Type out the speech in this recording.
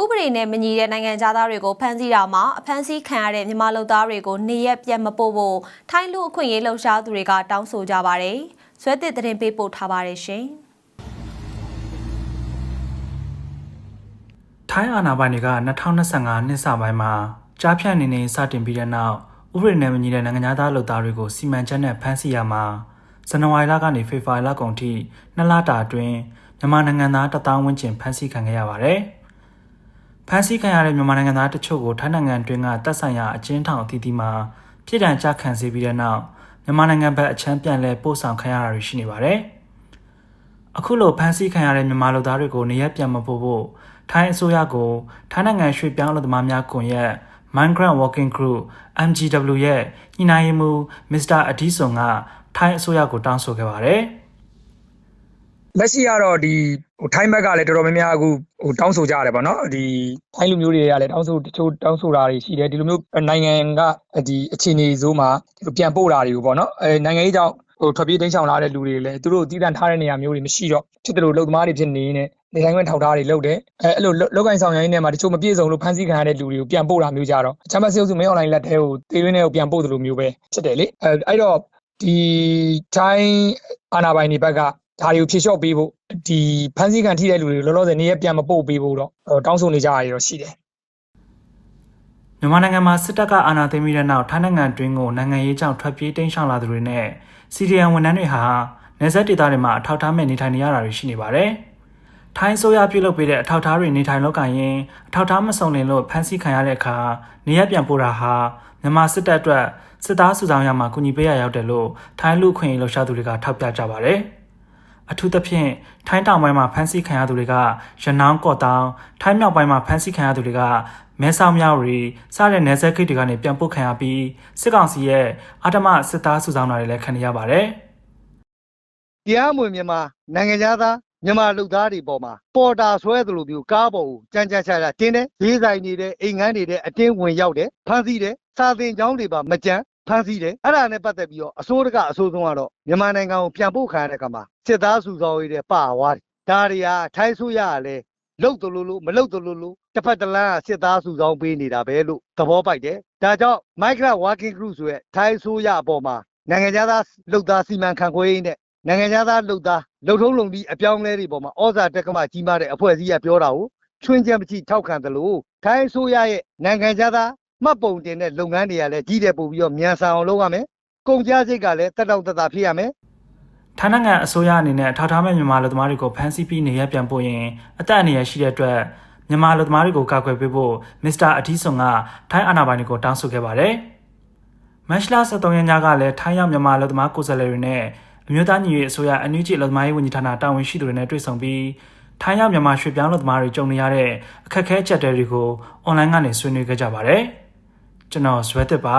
ဥပဒေနဲ့မညီတဲ့နိုင်ငံသားတွေကိုဖမ်းဆီးတာမှာအဖမ်းဆီးခံရတဲ့မြန်မာလူသားတွေကိုနေရက်ပြန်မပို့ဖို့ထိုင်းလူအခွင့်အရေးလှုပ်ရှားသူတွေကတောင်းဆိုကြပါတယ်။ဆွဲသစ်သတင်းပေးပို့ထားပါတယ်ရှင်။ထိုင်းအာဏာပိုင်တွေက2025နှစ်စပိုင်းမှာကြားဖြတ်နေနေစတင်ပြီးတဲ့နောက်ဥပဒေနဲ့မညီတဲ့နိုင်ငံသားလူသားတွေကိုစီမံချက်နဲ့ဖမ်းဆီးရမှာဇန်နဝါရီလကနေဖေဖော်ဝါရီလကုန်ထိနှစ်လတာအတွင်းမြန်မာနိုင်ငံသားတသောင်းဝန်းကျင်ဖမ်းဆီးခံခဲ့ရပါတယ်။ ဖမ်းဆီးခံရတဲ့မြန်မာနိုင်ငံသားတချို့ကိုထိုင်းနိုင်ငံတွင်းကတပ်ဆိုင်ရာအကျဉ်းထောင်အသီးသီးမှာပြည်ထန်ကြခံစေပြီးတဲ့နောက်မြန်မာနိုင်ငံဘက်အချမ်းပြန်လဲပို့ဆောင်ခံရတာတွေရှိနေပါတယ်။အခုလိုဖမ်းဆီးခံရတဲ့မြန်မာလူသားတွေကိုနေရပ်ပြန်မပို့ဖို့ထိုင်းအစိုးရကိုထိုင်းနိုင်ငံရွှေ့ပြောင်းအလုပ်သမားများကွန်ရက် Migrant Working Group MGW ရဲ့ညှိနှိုင်းရေးမှူးမစ္စတာအဒီဆွန်ကထိုင်းအစိုးရကိုတောင်းဆိုခဲ့ပါတယ်။ လက်ရှိကတော့ဒီဟိုထိုင်းဘက်ကလည်းတော်တော်များများအခုဟိုတောင်းဆိုကြရတယ်ပေါ့နော်ဒီထိုင်းလူမျိုးတွေကလည်းတောင်းဆိုတချို့တောင်းဆိုတာတွေရှိတယ်ဒီလိုမျိုးနိုင်ငံကဒီအခြေအနေဆိုးမှာဒီလိုပြန်ပို့တာတွေကိုပေါ့နော်အဲနိုင်ငံရေးကြောင့်ဟိုထွက်ပြေးတိမ်းရှောင်လာတဲ့လူတွေလည်းသူတို့တည်တံ့ထားတဲ့နေရာမျိုးတွေမရှိတော့ဖြစ်တယ်လို့လုံသမားတွေဖြစ်နေနေနေတိုင်းဝင်ထောက်ထားတွေလုပ်တယ်အဲအဲ့လိုလောက်ကင်ဆောင်ရိုင်းနေမှာတချို့မပြည့်စုံလို့ဖမ်းဆီးခံရတဲ့လူတွေကိုပြန်ပို့တာမျိုးကြတော့ချမ်းမစေုပ်စုမင်းအွန်လိုင်းလက်ထဲကိုတေးရင်းထဲကိုပြန်ပို့သလိုမျိုးပဲဖြစ်တယ်လေအဲအဲ့တော့ဒီထိုင်းအာဏာပိုင်တွေဘက်က ဒါတွေကိုဖြေလျှော့ပေးဖို့ဒီဖန်စည်းခံထိတဲ့လူတွေကိုလောလောဆယ်နေရပြန်မပို့ပေးဖို့တော့ဟိုတောင်းဆိုနေကြရတော့ရှိတယ်မြန်မာနိုင်ငံမှာစစ်တပ်ကအာဏာသိမ်းပြီးတဲ့နောက်ထိုင်းနိုင်ငံတွင်းကိုနိုင်ငံရေးကြောင့်ထွက်ပြေးတိမ်းရှောင်လာသူတွေနဲ့စီဒီအန်ဝန်ထမ်းတွေဟာနေဆက်ဒေသတွေမှာအထောက်အထားမဲ့နေထိုင်နေရတာတွေရှိနေပါတယ်။ထိုင်းဆိုရပြုလုပ်ပေးတဲ့အထောက်အထားတွေနေထိုင်လောက်ကန်ရင်အထောက်အထားမစုံလင်လို့ဖမ်းဆီးခံရတဲ့အခါနေရပ်ပြန်ပို့တာဟာမြန်မာစစ်တပ်အတွက်စစ်သားစုဆောင်ရမှာကူညီပေးရရောက်တယ်လို့ထိုင်းလူခွင့်ရေးလှုပ်ရှားသူတွေကထောက်ပြကြပါတယ်။ အထူးသဖြင့်ထိုင်းတောင်ပိုင်းမှာဖမ်းဆီးခံရသူတွေကရနောင်းကော့တောင်ထိုင်းမြောက်ပိုင်းမှာဖမ်းဆီးခံရသူတွေကမဲဆောက်မြောက်ရီစတဲ့နယ်စပ်ဂိတ်တွေကနေပြန်ပို့ခံရပြီးစစ်ကောင်စီရဲ့အာတမစစ်သားစုဆောင်တာတွေလည်းခံနေရပါတယ်တရားမဝင်မြန်မာနိုင်ငံသားမြန်မာလူသားတွေပေါ်မှာပေါ်တာဆွဲသလိုမျိုးကားပေါ်ကိုကြမ်းကြမ်းချာချာတင်းတယ်ဈေးဆိုင်နေတဲ့အိမ်ငန်းတွေတဲ့အတင်းဝင်ရောက်တယ်ဖမ်းဆီးတယ်စာသင်ကျောင်းတွေပါမကြမ်း ဖမ်းဆီးတယ်အဲ့ဒါနဲ့ပတ်သက်ပြီးတော့အစိုးရကအစိုးဆုံးကတော့မြန်မာနိုင်ငံကိုပြန်ပို့ခံရတဲ့ကမှာစစ်သားစုဆောင်ရတဲ့ပါဝါတယ်ဒါတွေဟာထိုင်းဆိုရကလည်းလုတ်တလို့လို့မလုတ်တလို့လို့တစ်ဖက်တစ်လမ်းကစစ်သားစုဆောင်ပေးနေတာပဲလို့သဘောပိုက်တယ်ဒါကြောင့် Migrant Working Group ဆိုရက်ထိုင်းဆိုရအပေါ်မှာနိုင်ငံသားလုတ်သားစီမံခန့်ခွဲရေးနဲ့နိုင်ငံသားလှုပ်သားလှုပ်ထုံးလုံပြီးအပြောင်းအလဲတွေပေါ်မှာဩဇာတက္ကမကြီးမားတဲ့အဖွဲ့အစည်းကပြောတာကိုချွင်းချက်မကြည့်ထောက်ခံတယ်လို့ထိုင်းအစိုးရရဲ့နိုင်ငံသား မှတ်ပုံတင်တဲ့လုပ်ငန်းတွေကလည်းကြီးတဲ့ပို့ပြီးတော့မြန်ဆန်အောင်လုပ်ရမယ်။ကုန်ကြစိတ်ကလည်းတက်တော့တက်တာဖြစ်ရမယ်ထိုင်းနိုင်ငံအစိုးရအနေနဲ့အထောက်အထားမဲ့မြန်မာလူသမားတွေကိုဖမ်းဆီးပြီးနေရပ်ပြန်ပို့ရင်အသက်အန္တရာယ်ရှိတဲ့အတွက်မြန်မာလူသမားတွေကိုကာကွယ်ပေးဖို့မစ္စတာအထီးဆွန်ကထိုင်းအာဏာပိုင်တွေကိုတောင်းဆိုခဲ့ပါတယ်။မတ်လ23ရက်ညကလည်းထိုင်းရောက်မြန်မာလူသမားကိုယ်စားလှယ်တွေနဲ့အမျိုးသားညီညွတ်ရေးအစိုးရအန်ယူဂျီလူသမားရေးဝန်ကြီးဌာနတာဝန်ရှိသူတွေနဲ့တွေ့ဆုံပြီးထိုင်းရောက်မြန်မာရွှေ့ပြောင်းလူသမားတွေကြုံနေရတဲ့အခက်အခဲအကျပ်တဲတွေကိုအွန်လိုင်းကနေဆွေးနွေးခဲ့ကြပါတယ်။ ကျွန်တော်ဇွဲတစ်ပါ